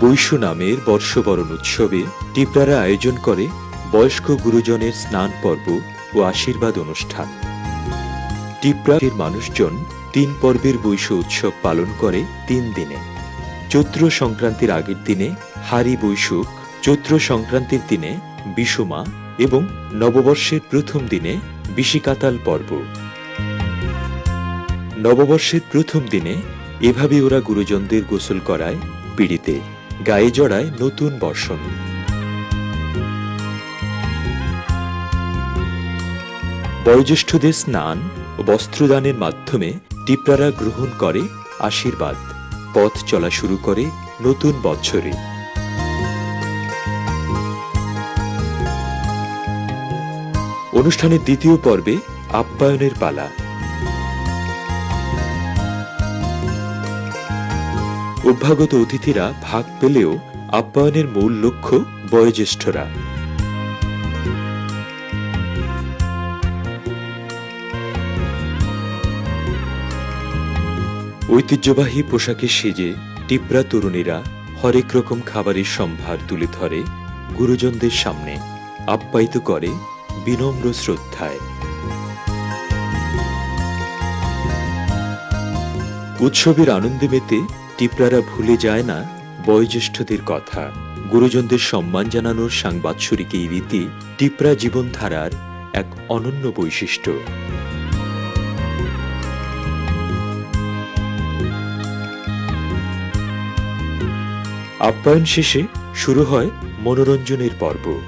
বৈশ্য নামের বর্ষবরণ উৎসবে টিপরারা আয়োজন করে বয়স্ক গুরুজনের স্নান পর্ব ও আশীর্বাদ অনুষ্ঠান। টিপরার মানুষজন তিন পর্বের বৈশ্য উৎসব পালন করে তিন দিনে। চৈত্র সংক্রান্তির আগের দিনে হারি বৈশুক চৈত্র সংক্রান্তির দিনে বিশুমা এবং নববর্ষের প্রথম দিনে বিশিকাতাল পর্ব। নববর্ষের প্রথম দিনে এভাবে ওরা গুরুজনদের গোসল করায় পিড়িতে গায়ে জড়ায় নতুন বর্ষণ। বয়োজ্যেষ্ঠদের স্নান ও বস্ত্রদানের মাধ্যমে টিপরারা গ্রহণ করে আশীর্বাদ, পথ চলা শুরু করে নতুন বছরে। অনুষ্ঠানের দ্বিতীয় পর্বে আপ্যায়নের পালা। অভ্যাগত অতিথিরা ভাগ পেলেও আপ্যায়নের মূল লক্ষ্য বয়োজ্যেষ্ঠরা। ঐতিহ্যবাহী পোশাকে সেজে টিপরা তরুণীরা হরেক রকম খাবারের সম্ভার তুলে ধরে গুরুজনদের সামনে, আপ্যায়িত করে বিনম্র শ্রদ্ধায়। উৎসবের আনন্দে মেতে টিপরারা ভুলে যায় না বয়োজ্যেষ্ঠদের কথা। গুরুজনদের সম্মান জানানোর সাংবাৎসরিক এই রীতি টিপরা জীবনধারার এক অনন্য বৈশিষ্ট্য। আপ্যায়ন শেষে শুরু হয় মনোরঞ্জনের পর্ব।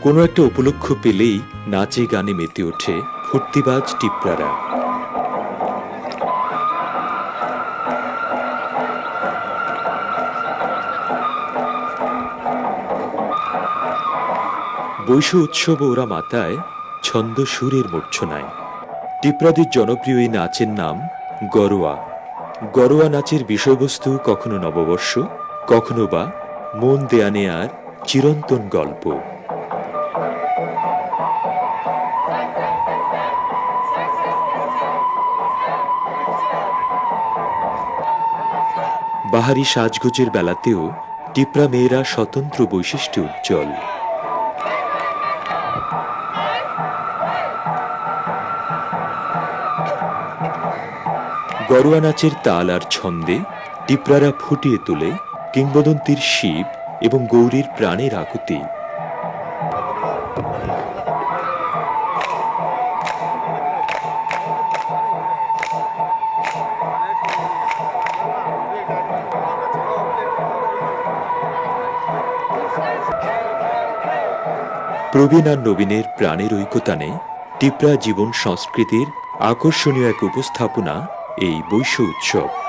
কোনো একটা উপলক্ষ পেলেই নাচে গানে মেতে ওঠে ফুর্তিবাজ টিপরারা। বৈশ উৎসব ওরা মাতায়, ছন্দ সুরের মূর্ছনায়। টিপরাদের জনপ্রিয় এই নাচের নাম গরোয়া। গরোয়া নাচের বিষয়বস্তু কখনো নববর্ষ, কখনো বা মন দেয়া নেয়ার চিরন্তন গল্প। বাহারি সাজগোজের বেলাতেও টিপরা মেয়েরা স্বতন্ত্র বৈশিষ্ট্যে উজ্জ্বল। গরুয়া নাচের তাল আর ছন্দে টিপরারা ফুটিয়ে তোলে কিংবদন্তির শিব এবং গৌরীর প্রাণের আকুতি। প্রবীণ আর নবীনের প্রাণের ঐকতানে টিপরা জীবন সংস্কৃতির আকর্ষণীয় এক উপস্থাপনা এই বৈশ্য উৎসব।